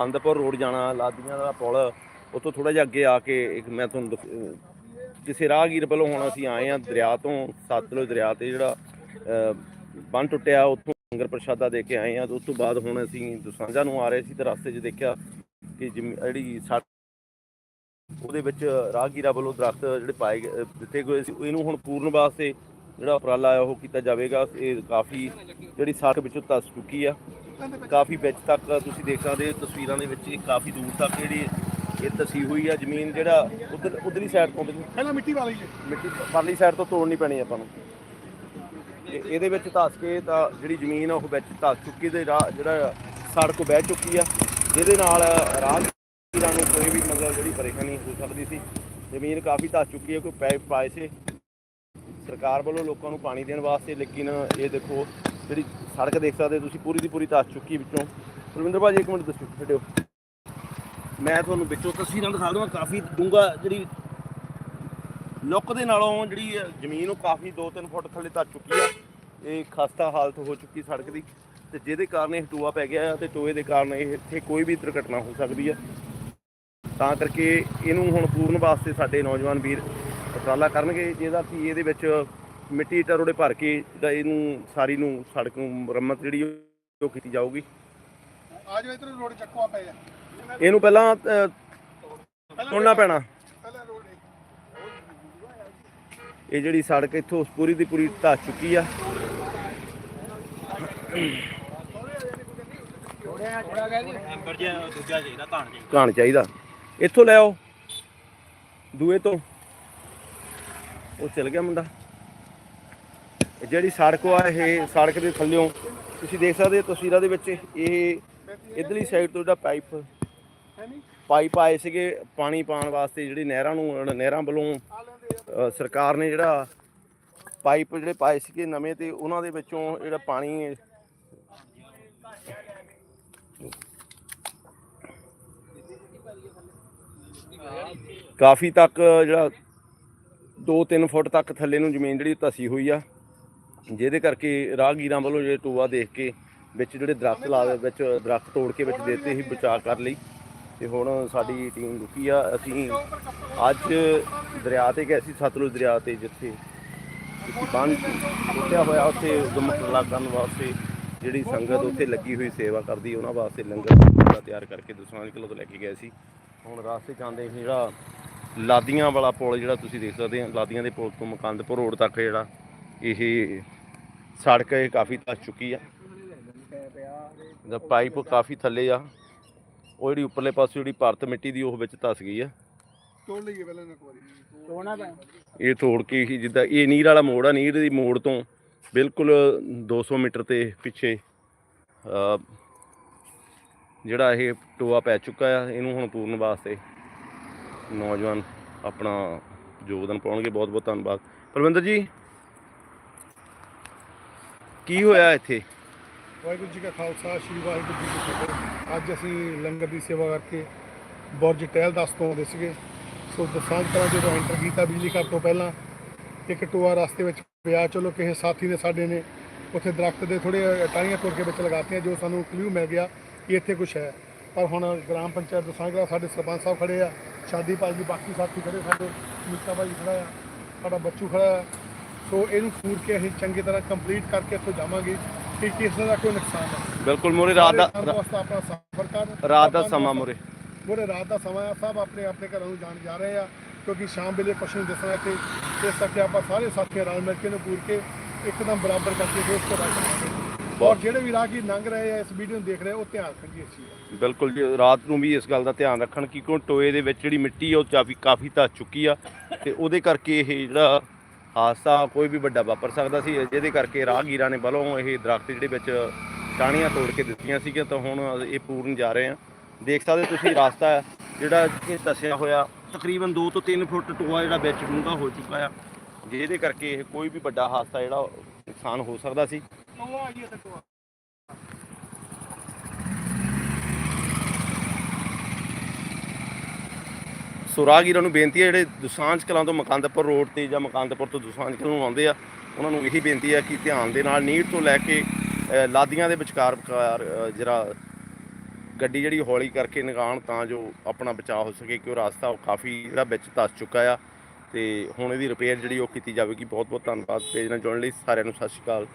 Anandpur road ਜਾਣਾ, ਲਾਦੀਆਂ ਦਾ ਪੁਲ, ਉੱਥੋਂ ਥੋੜਾ ਜਿਹਾ ਅੱਗੇ ਆ ਕੇ ਇੱਕ ਮੈਂ ਤੁਹਾਨੂੰ ਦਿਖ- ਅਹ ਕਿਸੇ ਰਾਹਗੀਰ ਵੱਲੋਂ ਹੁਣ ਅਸੀਂ ਆਏ ਆ ਦਰਿਆ ਤੋਂ ਸਤਲੁਜ ਦਰਿਆ ਤੇ ਜਿਹੜਾ ਬੰਨ ਟੁੱਟਿਆ, ਉੱਥੋਂ ਲੰਗਰ ਪ੍ਰਸ਼ਾਦਾ ਦੇ ਕੇ ਆਏ ਆ ਤੇ ਉਸ ਤੋਂ ਬਾਅਦ ਹੁਣ ਅਸੀਂ ਦੁਸਾਂਝਾ ਨੂੰ ਆ ਰਹੇ ਸੀ ਤੇ ਰਸਤੇ 'ਚ ਦੇਖਿਆ ਕਿ ਜਿਮ, ਜਿਹੜੀ ਸੜਕ ਉਹਦੇ ਵਿੱਚ ਰਾਹਗੀਰਾਂ ਵੱਲੋਂ ਦਰਖਤ ਜਿਹੜੇ ਪਾਏ ਗਏ- ਅਹ ਦਿੱਤੇ ਗਏ ਸੀ। ਇਹਨੂੰ ਹੁਣ ਪੂਰਨ ਵਾਸਤੇ ਜਿਹੜਾ ਉਪਰਾਲਾ ਆ ਉਹ ਕੀਤਾ ਜਾਵੇਗਾ। ਇਹ ਕਾਫੀ ਜਿਹੜੀ ਸੜਕ ਵਿੱਚੋਂ ਤਸ ਚੁੱਕੀ ਆ। ਕਾਫੀ ਵਿੱਚ ਤੱਕ ਤੁਸੀਂ ਦੇਖ ਸਕਦੇ ਹੋ ਤਸਵੀਰਾਂ ਦੇ ਵਿੱਚ ਇਹ ਕਾਫੀ ਦੂਰ ਤੱਕ ਜਿਹੜੀ ਇਹ ਧਸੀ ਹੋਈ ਆ ਜ਼ਮੀਨ ਜਿਹੜਾ ਉਧਰ ਉਧਰਲੀ ਸਾਈਡ ਤੋਂ ਪਹਿਲਾਂ ਮਿੱਟੀ ਵਾਲੀ ਹੈ ਮਿੱਟੀ ਪਰਲੀ ਸਾਈਡ ਤੋਂ ਤੋੜਨੀ ਪੈਣੀ ਆਪਾਂ ਨੂੰ। ਤੇ ਇਹਦੇ ਵਿੱਚ ਧੱਸ ਕੇ ਤਾਂ ਜਿਹੜੀ ਜ਼ਮੀਨ ਆ ਉਹ ਵਿੱਚ ਧੱਸ ਚੁੱਕੀ ਤੇ ਰਾਹ ਜਿਹੜਾ ਸੜਕ ਬਹਿ ਚੁੱਕੀ ਆ। ਜਿਹਦੇ ਨਾਲ ਰਾਹਗੀਰਾਂ ਨੂੰ ਕੋਈ ਵੀ ਮਤਲਬ ਜਿਹੜੀ ਪਰੇਸ਼ਾਨੀ ਹੋ ਸਕਦੀ ਸੀ। ਜ਼ਮੀਨ ਕਾਫੀ ਧੱਸ ਚੁੱਕੀ ਹੈ ਕੋਈ ਪੈਪ ਪਾਏ ਸੀ। ਸਰਕਾਰ ਵੱਲੋਂ ਲੋਕਾਂ ਨੂੰ ਪਾਣੀ ਦੇਣ ਵਾਸਤੇ ਲੇਕਿਨ ਇਹ ਦੇਖੋ ਜਿਹੜੀ ਸੜਕ ਦੇਖ ਸਕਦੇ ਤੁਸੀਂ, ਪੂਰੀ ਦੀ ਪੂਰੀ ਧੱਸ ਚੁੱਕੀ ਵਿੱਚੋਂ। ਰਵਿੰਦਰ ਭਾਜੀ ਇੱਕ ਮਿੰਟ ਦੱਸੋ ਛੱਡਿਓ। ਮੈਂ ਤੁਹਾਨੂੰ ਵਿੱਚੋਂ ਤਸਵੀਰਾਂ ਦਿਖਾ ਦਵਾਂ, ਕਾਫੀ ਡੂੰਘਾ ਜਿਹੜੀ ਲੁੱਕ ਦੇ ਨਾਲੋਂ ਜਿਹੜੀ ਜ਼ਮੀਨ, ਉਹ ਕਾਫੀ 2-3 ਫੁੱਟ ਥੱਲੇ ਤੱਕ ਚੁੱਕੀ ਆ। ਇਹ ਖਸਤਾ ਹਾਲਤ ਹੋ ਚੁੱਕੀ ਸੜਕ ਦੀ। ਤੇ ਜਿਹਦੇ ਕਾਰਨ ਇਹ ਟੋਆ ਪੈ ਗਿਆ ਆ ਤੇ ਟੋਏ ਦੇ ਕਾਰਨ ਇਹ ਇੱਥੇ ਕੋਈ ਵੀ ਦੁਰਘਟਨਾ ਹੋ ਸਕਦੀ ਆ। ਤਾਂ ਕਰਕੇ ਇਹਨੂੰ ਹੁਣ ਪੂਰਨ ਵਾਸਤੇ ਸਾਡੇ ਨੌਜਵਾਨ ਵੀਰ ਉਪਰਾਲਾ ਕਰਨਗੇ। ਜਿਹਦਾ ਕਿ ਇਹਦੇ ਵਿੱਚ ਮਿੱਟੀ ਟਰੋੜੇ ਭਰ ਕੇ ਜਿਹੜਾ ਇਹਨੂੰ ਸਾਰੀ ਨੂੰ ਸੜਕ ਨੂੰ ਮੁਰੰਮਤ ਜਿਹੜੀ ਉਹ ਕੀਤੀ ਜਾਊਗੀ। ਆ ਜਾਓ ਇਧਰ ਰੋਡ ਚੱਕਵਾ ਪਏ ਆ ਇਹਨੂੰ ਪਹਿਲਾਂ ਅਹ, ਤੁਰਨਾ ਪੈਣਾ। ਪਹਿਲਾਂ ਰੋਡ ਹੈ ਇਹ ਜਿਹੜੀ ਸੜਕ ਇੱਥੋਂ ਪੂਰੀ ਦੀ ਪੂਰੀ ਧੱਸ ਚੁੱਕੀ ਆ। ਨੰਬਰ ਜਿਹਾ ਦੂਜਾ ਚਾਹੀਦਾ ਧਾਨ ਜੀ ਘਾਣ ਚਾਹੀਦਾ। ਇੱਥੋਂ ਲੈ ਆਓ। ਦੂਏ ਤੋਂ। ਉਹ ਚਲ ਗਿਆ ਮੁੰਡਾ। ਜਿਹੜੀ ਸੜਕ ਆ, ਇਹ ਸੜਕ ਦੇ ਥੱਲਿਓਂ ਤੁਸੀਂ ਦੇਖ ਸਕਦੇ ਹੋ ਤਸਵੀਰਾਂ ਦੇ ਵਿੱਚ ਇਹ ਇਧਰਲੀ ਸਾਈਡ ਤੋਂ ਜਿਹੜਾ ਪਾਈਪ ਪਾਈਪ ਆਏ ਸੀਗੇ ਪਾਣੀ ਪਾਉਣ ਵਾਸਤੇ, ਜਿਹੜੀ ਨਹਿਰਾਂ ਨੂੰ, ਨਹਿਰਾਂ ਵੱਲੋਂ ਸਰਕਾਰ ਨੇ ਜਿਹੜਾ ਪਾਈਪ ਜਿਹੜੇ ਪਾਏ ਸੀਗੇ ਨਵੇਂ ਤੇ ਉਹਨਾਂ ਦੇ ਵਿੱਚੋਂ ਜਿਹੜਾ ਪਾਣੀ ਕਾਫੀ ਤੱਕ ਜਿਹੜਾ 2-3 ਫੁੱਟ ਤੱਕ ਥੱਲੇ ਨੂੰ ਜ਼ਮੀਨ ਜਿਹੜੀ ਧਸੀ ਹੋਈ ਆ। ਜਿਹਦੇ ਕਰਕੇ ਰਾਹਗੀਰਾਂ ਵੱਲੋਂ ਜਿਹੜੇ ਟੋਆ ਦੇਖ ਕੇ ਵਿੱਚ ਜਿਹੜੇ ਦਰਖਤ ਲਾ ਵਿੱਚ ਦਰਖਤ ਤੋੜ ਕੇ ਵਿੱਚ ਦੇਤੇ ਸੀ ਬਚਾਅ ਕਰ ਲਈ। ਤੇ ਹੁਣ ਸਾਡੀ ਟੀਮ ਰੁਕੀ ਆ। ਅਸੀਂ ਅੱਜ ਦਰਿਆ ਤੇ ਗਏ ਸੀ, ਸਤਲੁਜ ਦਰਿਆ ਤੇ, ਜਿੱਥੇ ਇੱਕ ਟੁੱਟਿਆ ਹੋਇਆ ਉੱਥੇ ਗੁੰਮਟਲਾ ਕਰਨ ਵਾਸਤੇ ਜਿਹੜੀ ਸੰਗਤ ਉੱਥੇ ਲੱਗੀ ਹੋਈ ਸੇਵਾ ਕਰਦੀ, ਉਹਨਾਂ ਵਾਸਤੇ ਲੰਗਰ ਤਿਆਰ ਕਰਕੇ ਦਸਾਂਜ ਕਿਲੋ ਤੋਂ ਲੈ ਕੇ ਗਏ ਸੀ। ਹੁਣ ਰਾਸਤੇ ਜਾਂਦੇ ਸੀ ਜਿਹੜਾ ਲਾਦੀਆਂ ਵਾਲਾ ਪੁਲ, ਜਿਹੜਾ ਤੁਸੀਂ ਦੇਖ ਸਕਦੇ ਆ, ਲਾਦੀਆਂ ਦੇ ਪੁਲ ਤੋਂ ਮਕੰਦਪੁਰ ਰੋਡ ਤੱਕ ਜਿਹੜਾ ਇਹ ਸੜਕ ਇਹ ਕਾਫੀ ਧੱਸ ਚੁੱਕੀ ਆ। ਦਾ ਪਾਈਪ ਕਾਫੀ ਥੱਲੇ ਆ। ਉਹ ਜਿਹੜੀ ਉੱਪਰਲੇ ਪਾਸੇ ਜਿਹੜੀ ਪਰਤ ਮਿੱਟੀ ਦੀ ਉਹ ਵਿੱਚ ਧੱਸ ਗਈ ਆ। ਤੋੜ ਲਈਏ ਪਹਿਲਾਂ ਇੱਕ ਵਾਰੀ ਤੋੜਨਾ ਪੈ ਇਹ ਤੋੜ ਕੇ ਹੀ ਜਿੱਦਾਂ ਇਹ ਨੀਰ ਵਾਲਾ ਮੋੜ ਆ ਨੀਰ ਦੀ ਮੋੜ ਤੋਂ ਬਿਲਕੁਲ 200 ਮੀਟਰ ਤੇ ਪਿੱਛੇ ਜਿਹੜਾ ਇਹ ਟੋਆ ਪੈ ਚੁੱਕਾ ਆ ਇਹਨੂੰ ਹੁਣ ਪੂਰਨ ਵਾਸਤੇ ਨੌਜਵਾਨ ਆਪਣਾ ਯੋਗਦਾਨ ਪਾਉਣਗੇ। ਬਹੁਤ ਬਹੁਤ ਧੰਨਵਾਦ। ਪਰਵਿੰਦਰ ਜੀ ਕੀ ਹੋਇਆ ਇੱਥੇ? ਵਾਹਿਗੁਰੂ ਜੀ ਕਾ ਖਾਲਸਾ, ਸ੍ਰੀ ਵਾਹਿਗੁਰੂ ਜੀ ਕੀ ਫਤਿਹ। ਅੱਜ ਅਸੀਂ ਲੰਗਰ ਦੀ ਸੇਵਾ ਕਰਕੇ ਬੁਰਜ ਟਹਿਲ ਦਸ ਤੋਂ ਆਉਂਦੇ ਸੀਗੇ। ਸੋ ਦਸਾਂਝ ਕਲਾਂ ਜਦੋਂ ਐਂਟਰ ਕੀਤਾ ਬਿਜਲੀ ਘਰ ਤੋਂ ਪਹਿਲਾਂ, ਇੱਕ ਟੋਆ ਰਸਤੇ ਵਿੱਚ ਪਿਆ। ਚਲੋ ਕਿਸੇ ਸਾਥੀ ਨੇ ਸਾਡੇ ਨੇ ਉੱਥੇ ਦਰਖਤ ਦੇ ਥੋੜੇ ਟਾਹਣੀਆਂ ਤੋੜ ਕੇ ਵਿੱਚ ਲਗਾਤੀਆਂ, ਜੋ ਸਾਨੂੰ ਕਲੂ ਮਿਲ ਗਿਆ ਕਿ ਇੱਥੇ ਕੁਝ ਹੈ। ਪਰ ਹੁਣ ਗ੍ਰਾਮ ਪੰਚਾਇਤ ਦਸਾਂਝ ਕਲਾਂ ਸਾਡੇ ਸਰਪੰਚ ਸਾਹਿਬ ਖੜੇ ਆ। ਸ਼ਾਦੀ ਭਾਈ ਜੀ ਬਾਕੀ ਸਾਥੀ ਖੜੇ ਸਾਡੇ ਮਿੱਤਾ ਭਾਈ ਖੜਾ ਆ, ਸਾਡਾ ਬੱਚੂ ਖੜਾ ਆ। ਸੋ ਇਹਨੂੰ ਪੂਰ ਕੇ ਅਸੀਂ ਚੰਗੀ ਤਰ੍ਹਾਂ ਕੰਪਲੀਟ ਕਰਕੇ ਇੱਥੋਂ ਜਾਵਾਂਗੇ ਕਿ ਕਿਸੇ ਦਾ ਕੋਈ ਨੁਕਸਾਨ ਨਾ। ਬਿਲਕੁਲ ਮੋਰੇ ਰਾਤ ਦਾ ਸਾਰੇ ਆਪਣਾ ਸਫ਼ਰ ਕਰ ਰਾਤ ਦਾ ਸਮਾਂ ਮੋਰੇ। ਮੋਰੇ ਰਾਤ ਦਾ ਸਮਾਂ ਆ। ਸਭ ਆਪਣੇ ਆਪਣੇ ਘਰਾਂ ਨੂੰ ਜਾਣ ਜਾ ਰਹੇ ਆ ਕਿਉਂਕਿ ਸ਼ਾਮ ਵੇਲੇ ਕੁਛ ਨਹੀਂ ਦੱਸਣਾ ਇੱਥੇ। ਇਸ ਕਰਕੇ ਆਪਾਂ ਸਾਰੇ ਸਾਥੀ ਰਲ ਮਿਲ ਕੇ ਇਹਨੂੰ ਪੂਰ ਕੇ ਇੱਕਦਮ ਬਰਾਬਰ ਕਰਕੇ ਫਿਰ ਉਸ ਤੋਂ ਬਾਅਦ ਔਰ ਜਿਹੜੇ ਵੀ ਰਾਹਗੀਰ ਲੰਘ ਰਹੇ ਆ ਇਸ ਵੀਡੀਓ ਨੂੰ ਦੇਖ ਰਹੇ ਉਹ ਧਿਆਨ ਰੱਖਣ ਇਸ ਚੀਜ਼ ਦਾ। ਬਿਲਕੁਲ ਜੀ ਰਾਤ ਨੂੰ ਵੀ ਇਸ ਗੱਲ ਦਾ ਧਿਆਨ ਰੱਖਣ ਕਿ ਕਿਉਂ ਟੋਏ ਦੇ ਵਿੱਚ ਜਿਹੜੀ ਮਿੱਟੀ ਆ ਉਹ ਕਾਫੀ ਕਾਫੀ ਧੱਸ ਚੁੱਕੀ ਆ। ਤੇ ਉਹਦੇ ਕਰਕੇ ਇਹ ਜਿਹੜਾ ਹਾਦਸਾ ਕੋਈ ਵੀ ਵੱਡਾ ਵਾਪਰ ਸਕਦਾ ਸੀ, ਜਿਹਦੇ ਕਰਕੇ ਰਾਹਗੀਰਾਂ ਨੇ ਵੱਲੋਂ ਇਹ ਦਰਖਤ ਜਿਹੜੇ ਵਿੱਚ ਟਾਹਣੀਆਂ ਤੋੜ ਕੇ ਦਿੱਤੀਆਂ ਸੀਗੀਆਂ, ਤਾਂ ਹੁਣ ਇਹ ਪੂਰਨ ਜਾ ਰਹੇ ਆ ਦੇਖ ਸਕਦੇ ਤੁਸੀਂ ਰਸਤਾ ਜਿਹੜਾ ਇਹ ਦੱਸਿਆ ਹੋਇਆ, ਤਕਰੀਬਨ 2 ਤੋਂ 3 ਫੁੱਟ ਟੋਆ ਜਿਹੜਾ ਵਿੱਚ ਡੂੰਘਾ ਹੋ ਚੁੱਕਾ ਆ, ਜਿਹਦੇ ਕਰਕੇ ਇਹ ਕੋਈ ਵੀ ਵੱਡਾ ਹਾਦਸਾ ਜਿਹੜਾ ਨੁਕਸਾਨ ਹੋ ਸਕਦਾ ਸੀ ਉਹ ਆ ਜੀ ਟੋਆ ਸੋ ਰਾਹਗੀਰਾਂ ਨੂੰ ਬੇਨਤੀ ਹੈ ਜਿਹੜੇ ਦੁਸਾਂਝ ਕਲਾਂ ਤੋਂ ਮਕੰਦਪੁਰ ਰੋਡ ਤੇ ਜਾਂ ਮਕੰਦਪੁਰ ਤੋਂ ਦੁਸਾਂਝ ਕਲਾਂ ਨੂੰ ਆਉਂਦੇ ਆ ਉਹਨਾਂ ਨੂੰ ਇਹੀ ਬੇਨਤੀ ਹੈ ਕਿ ਧਿਆਨ ਦੇ ਨਾਲ ਨੀਰ ਤੋਂ ਲੈ ਕੇ ਲਾਦੀਆਂ ਦੇ ਵਿਚਕਾਰ ਵਿਚਕਾਰ, ਜਿਹੜਾ ਗੱਡੀ ਜਿਹੜੀ ਹੌਲੀ ਕਰਕੇ ਨਿਕਾਣ ਤਾਂ ਜੋ ਆਪਣਾ ਬਚਾਅ ਹੋ ਸਕੇ ਕਿ ਉਹ ਰਸਤਾ ਉਹ ਕਾਫੀ ਜਿਹੜਾ ਵਿੱਚ ਧੱਸ ਚੁੱਕਾ ਆ। ਤੇ ਹੁਣ ਇਹਦੀ ਰਿਪੇਅਰ ਜਿਹੜੀ ਉਹ ਕੀਤੀ ਜਾਵੇਗੀ। ਬਹੁਤ ਬਹੁਤ ਧੰਨਵਾਦ। ਪੇਜ ਨਾਲ ਜੁੜਨ ਲਈ ਸਾਰਿਆਂ ਨੂੰ ਸਤਿ ਸ਼੍ਰੀ ਅਕਾਲ।